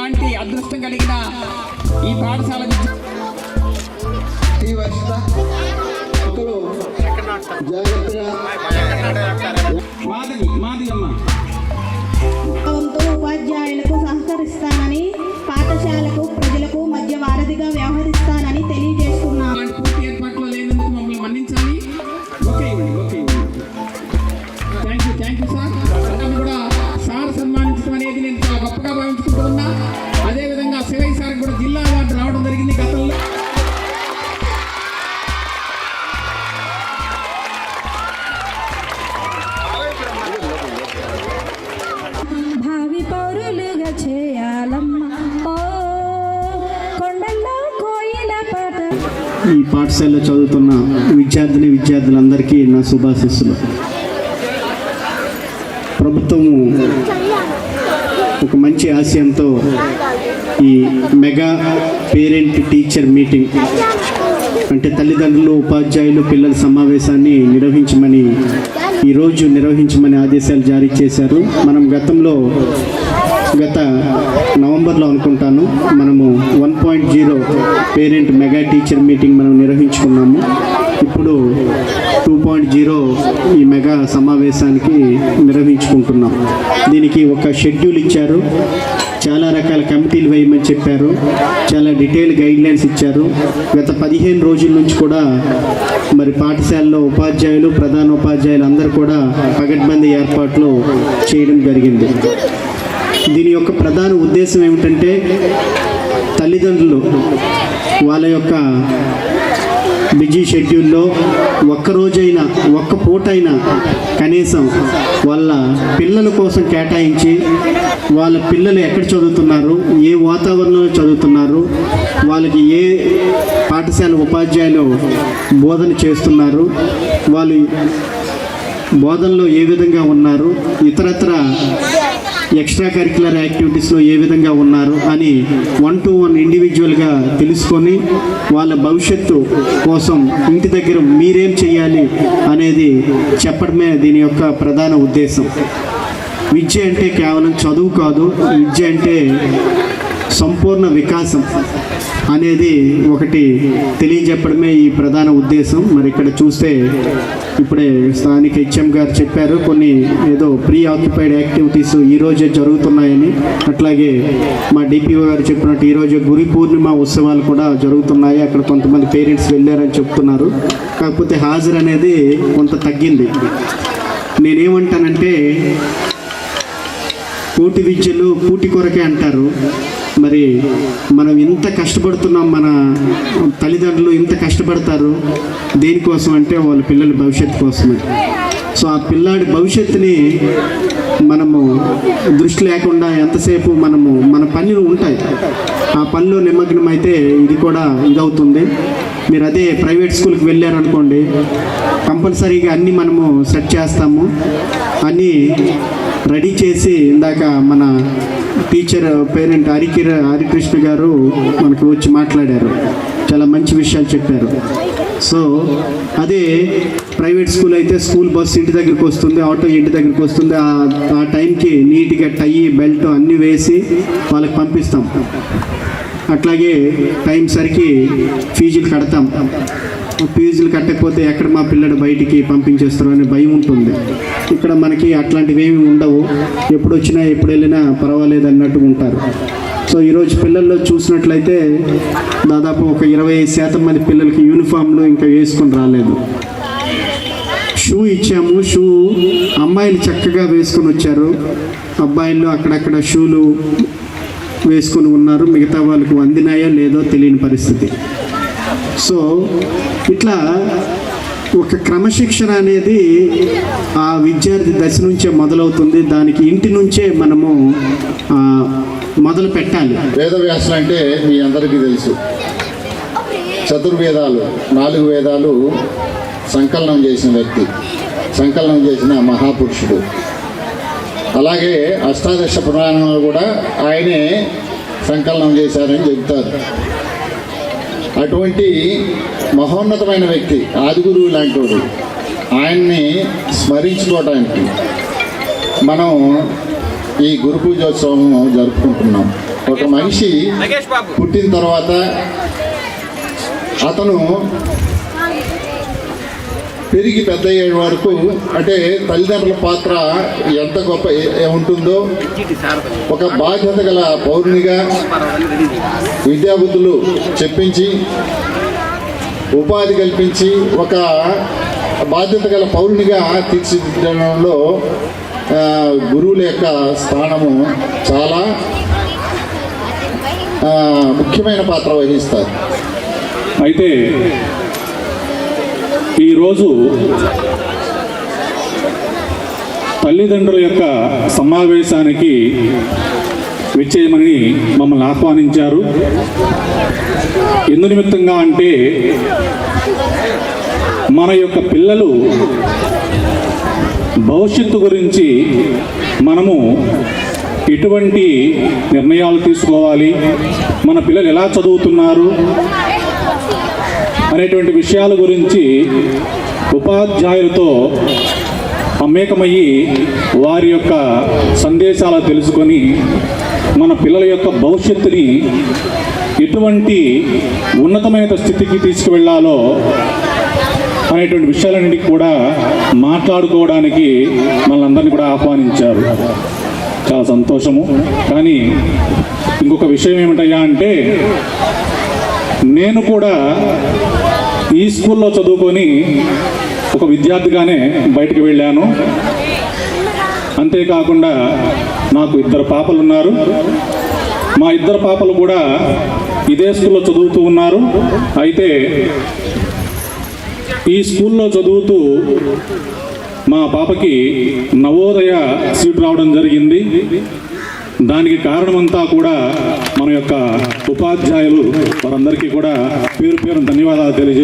ఇలాంటి అదృష్టం కలిగిన ఈ పాఠశాల జాగ్రత్తగా పాఠశాలలో చదువుతున్న విద్యార్థిని విద్యార్థులందరికీ నా శుభాశిస్సులు. ప్రభుత్వము ఒక మంచి ఆశయంతో ఈ మెగా పేరెంట్ టీచర్ మీటింగ్ అంటే తల్లిదండ్రులు ఉపాధ్యాయులు పిల్లల సమావేశాన్ని నిర్వహించమని ఈరోజు నిర్వహించమని ఆదేశాలు జారీ చేశారు. మనం గతంలో గత నవంబర్లో అనుకుంటాను మనము one point zero parent mega teacher meeting మనం నిర్వహించుకున్నాము. ఇప్పుడు టూ పాయింట్ జీరో ఈ మెగా సమావేశానికి నిర్వహించుకుంటున్నాం. దీనికి ఒక షెడ్యూల్ ఇచ్చారు. చాలా రకాల కమిటీలు వేయమని చెప్పారు. చాలా డీటెయిల్ గైడ్లైన్స్ ఇచ్చారు. గత పదిహేను రోజుల నుంచి కూడా మరి పాఠశాలలో ఉపాధ్యాయులు ప్రధాన ఉపాధ్యాయులు అందరూ కూడా పగడ్బందీ ఏర్పాట్లు చేయడం జరిగింది. దీని యొక్క ప్రధాన ఉద్దేశం ఏమిటంటే తల్లిదండ్రులు వాళ్ళ యొక్క బిజీ షెడ్యూల్లో ఒక్క రోజైనా ఒక్క పూటైనా కనీసం వాళ్ళ పిల్లల కోసం కేటాయించి వాళ్ళ పిల్లలు ఎక్కడ చదువుతున్నారు ఏ వాతావరణంలో చదువుతున్నారు వాళ్ళకి ఏ పాఠశాల ఉపాధ్యాయులు బోధన చేస్తున్నారు వాళ్ళు బోధనలో ఏ విధంగా ఉన్నారు ఇతరత్ర ఎక్స్ట్రా కరిక్యులర్ యాక్టివిటీస్లో ఏ విధంగా ఉన్నారు అని వన్ టు వన్ ఇండివిజువల్గా తెలుసుకొని వాళ్ళ భవిష్యత్తు కోసం ఇంటి దగ్గర మీరేం చేయాలి అనేది చెప్పడమే దీని యొక్క ప్రధాన ఉద్దేశం. విద్య అంటే కేవలం చదువు కాదు విద్య అంటే సంపూర్ణ వికాసం. అనేది ఒకటి తెలియజెప్పడమే ఈ ప్రధాన ఉద్దేశం. మరి ఇక్కడ చూస్తే ఇప్పుడే స్థానిక హెచ్ఎం గారు చెప్పారు కొన్ని ఏదో ప్రీ ఆక్యుపైడ్ యాక్టివిటీస్ ఈరోజే జరుగుతున్నాయని. అట్లాగే మా డిపిఓ గారు చెప్పినట్టు ఈరోజు గురి పూర్ణిమ ఉత్సవాలు కూడా జరుగుతున్నాయి. అక్కడ కొంతమంది పేరెంట్స్ వెళ్ళారని చెప్తున్నారు. కాకపోతే హాజరు అనేది కొంత తగ్గింది. నేనేమంటానంటే పూటి విద్యలు పూటి కొరకే అంటారు. మరి మనం ఇంత కష్టపడుతున్నాం మన తల్లిదండ్రులు ఇంత కష్టపడతారు? దేనికోసం అంటే వాళ్ళ పిల్లల భవిష్యత్తు కోసమే. సో ఆ పిల్లాడి భవిష్యత్తుని మనము దృష్టి లేకుండా ఎంతసేపు మనము మన పనులు ఉంటాయి. ఆ పనిలో నిమగ్నం అయితే ఇది కూడా ఇదవుతుంది. మీరు అదే ప్రైవేట్ స్కూల్కి వెళ్ళారనుకోండి కంపల్సరీగా అన్నీ మనము సెట్ చేస్తాము. అన్నీ రెడీ చేసి ఇందాక మన టీచర్ పేరెంట్ హరికిర హరికృష్ణ గారు మనకు వచ్చి మాట్లాడారు. చాలా మంచి విషయాలు చెప్పారు. సో అదే ప్రైవేట్ స్కూల్ అయితే స్కూల్ బస్సు ఇంటి దగ్గరికి వస్తుంది ఆటో ఇంటి దగ్గరికి వస్తుంది. ఆ- ఆ టైంకి నీట్గా టై బెల్ట్ అన్నీ వేసి వాళ్ళకి పంపిస్తాం. అట్లాగే టైం సరికి ఫీజులు కడతాం. ఫీజులు కట్టకపోతే ఎక్కడ మా పిల్లడు బయటికి పంపించేస్తారు అనే భయం ఉంటుంది. ఇక్కడ మనకి అట్లాంటివి ఏమి ఉండవు. ఎప్పుడు వచ్చినా ఎప్పుడు వెళ్ళినా పర్వాలేదు అన్నట్టు ఉంటారు. సో ఈరోజు పిల్లల్లో చూసినట్లయితే దాదాపు ఒక ఇరవై శాతం మంది పిల్లలకి యూనిఫామ్లు ఇంకా వేసుకొని రాలేదు. షూ ఇచ్చాము. షూ అమ్మాయిలు చక్కగా వేసుకొని వచ్చారు. అబ్బాయిలు అక్కడక్కడ షూలు వేసుకొని ఉన్నారు. మిగతా వాళ్ళకు అందినాయో లేదో తెలియని పరిస్థితి. సో ఇట్లా ఒక క్రమశిక్షణ అనేది ఆ విద్యార్థి దశ నుంచే మొదలవుతుంది. దానికి ఇంటి నుంచే మనము మొదలు పెట్టాలి. వేదవ్యాసం అంటే మీ అందరికీ తెలుసు. చతుర్వేదాలు నాలుగు వేదాలు సంకలనం చేసిన వ్యక్తి సంకలనం చేసిన మహాపురుషుడు. అలాగే అష్టాదశ పురాణాలు కూడా ఆయనే సంకలనం చేశారని చెబుతారు. అటువంటి మహోన్నతమైన వ్యక్తి ఆదిగురువు లాంటివాడు ఆయన్ని స్మరించుకోవడానికి మనం ఈ గురు పూజోత్సవం జరుపుకుంటున్నాం. ఒక మనిషి పుట్టిన తర్వాత అతను పెరిగి పెద్ద అయ్యే వరకు అంటే తల్లిదండ్రుల పాత్ర ఎంత గొప్ప ఉంటుందో ఒక బాధ్యత గల పౌరునిగా విద్యాబుద్ధులు చెప్పించి ఉపాధి కల్పించి ఒక బాధ్యత గల పౌరునిగా తీర్చిదిద్దడంలో గురువుల యొక్క స్థానము చాలా ముఖ్యమైన పాత్ర వహిస్తారు. అయితే ఈరోజు తల్లిదండ్రుల యొక్క సమావేశానికి విచ్చేయమని మమ్మల్ని ఆహ్వానించారు. ఎందు నిమిత్తంగా అంటే మన యొక్క పిల్లలు భవిష్యత్తు గురించి మనము ఎటువంటి నిర్ణయాలు తీసుకోవాలి. మన పిల్లలు ఎలా చదువుతున్నారు? అనేటువంటి విషయాల గురించి ఉపాధ్యాయులతో మమేకమయ్యి వారి యొక్క సందేశాలు తెలుసుకొని మన పిల్లల యొక్క భవిష్యత్తుని ఎటువంటి ఉన్నతమైన స్థితికి తీసుకువెళ్ళాలో అనేటువంటి విషయాలన్నింటికి కూడా మాట్లాడుకోవడానికి మనందరినీ కూడా ఆహ్వానించారు. చాలా సంతోషము. కానీ ఇంకొక విషయం ఏమిటయ్యా అంటే నేను కూడా ఈ స్కూల్లో చదువుకొని ఒక విద్యార్థిగానే బయటికి వెళ్ళాను. అంతేకాకుండా నాకు ఇద్దరు పాపలు ఉన్నారు మా ఇద్దరు పాపలు కూడా ఇదే స్కూల్లో చదువుతూ ఉన్నారు. అయితే ఈ స్కూల్లో చదువుతూ మా పాపకి నవోదయ సీట్ రావడం జరిగింది. దానికి కారణమంతా కూడా మన యొక్క ఉపాధ్యాయులు వారందరికీ కూడా పేరు పేరు ధన్యవాదాలు తెలియజే